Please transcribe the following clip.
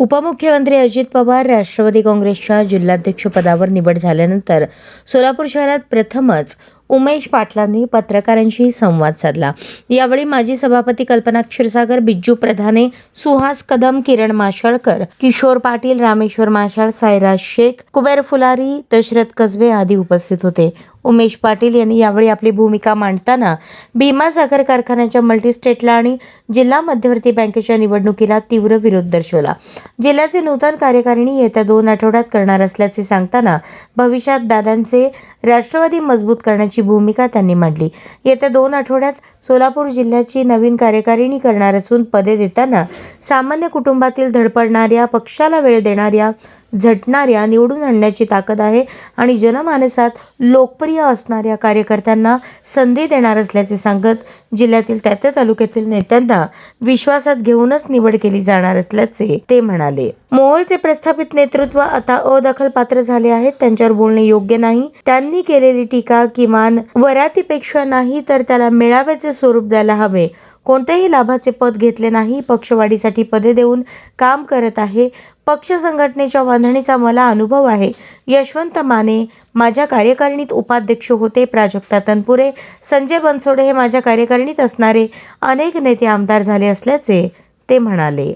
उपमुख्यमंत्री अजित पवार राष्ट्रवादी काँग्रेसच्या जिल्हाध्यक्षपदावर निवड झाल्यानंतर सोलापूर शहरात प्रथमच उमेश पाटलांनी पत्रकारांशी संवाद साधला. यावेळी माजी सभापती कल्पना क्षीरसागर बिज्जू प्रधाने सुहास कदम किरण माशाळकर किशोर पाटील रामेश्वर माशाळ सायराज शेख कुबेर फुलारी दशरथ कसबे आदी उपस्थित होते. उमेश पाटील यांनी यावेळी आपली भूमिका मांडताना भीमा साखर कारखान्याच्या मल्टीस्टेटला आणि जिल्हा मध्यवर्ती बँकेच्या निवडणुकीला तीव्र विरोध दर्शवला. जिल्ह्याचे नूतन कार्यकारिणी येत्या दोन आठवड्यात करणार असल्याचे सांगताना भविष्यात दादांचे राष्ट्रवादी मजबूत करण्याची भूमिका त्यांनी मांडली. येत्या दोन आठवड्यात सोलापूर जिल्ह्याची नवीन कार्यकारिणी करणार असून पदे देताना सामान्य कुटुंबातील धडपडणाऱ्या पक्षाला वेळ देणाऱ्या झटणाऱ्या निवडून आणण्याची ताकद आहे आणि जनमानसात लोकप्रिय असणाऱ्या कार्यकर्त्यांना संधी देणार असल्याचे सांगत जिल्ह्यातील त्या त्या तालुक्यातील नेत्यांना विश्वासात घेऊनच निवड केली जाणार असल्याचे ते म्हणाले. मोहोळचे प्रस्थापित नेतृत्व आता अदखल पात्र झाले आहेत. त्यांच्यावर बोलणे योग्य नाही. त्यांनी केलेली टीका किमान वरातीपेक्षा नाही तर त्याला मेळाव्याचे स्वरूप द्यायला हवे. कोणत्याही लाभाचे पद घेतले नाही पक्षवाढीसाठी पदे देऊन काम करत आहे. पक्ष संघटनेच्या बांधणीचा मला अनुभव आहे. यशवंत माने माझ्या कार्यकारिणीत उपाध्यक्ष होते. प्राजक्ता तनपुरे संजय बनसोडे हे माझ्या कार्यकारिणीत असणारे अनेक नेते आमदार झाले असल्याचे ते म्हणाले.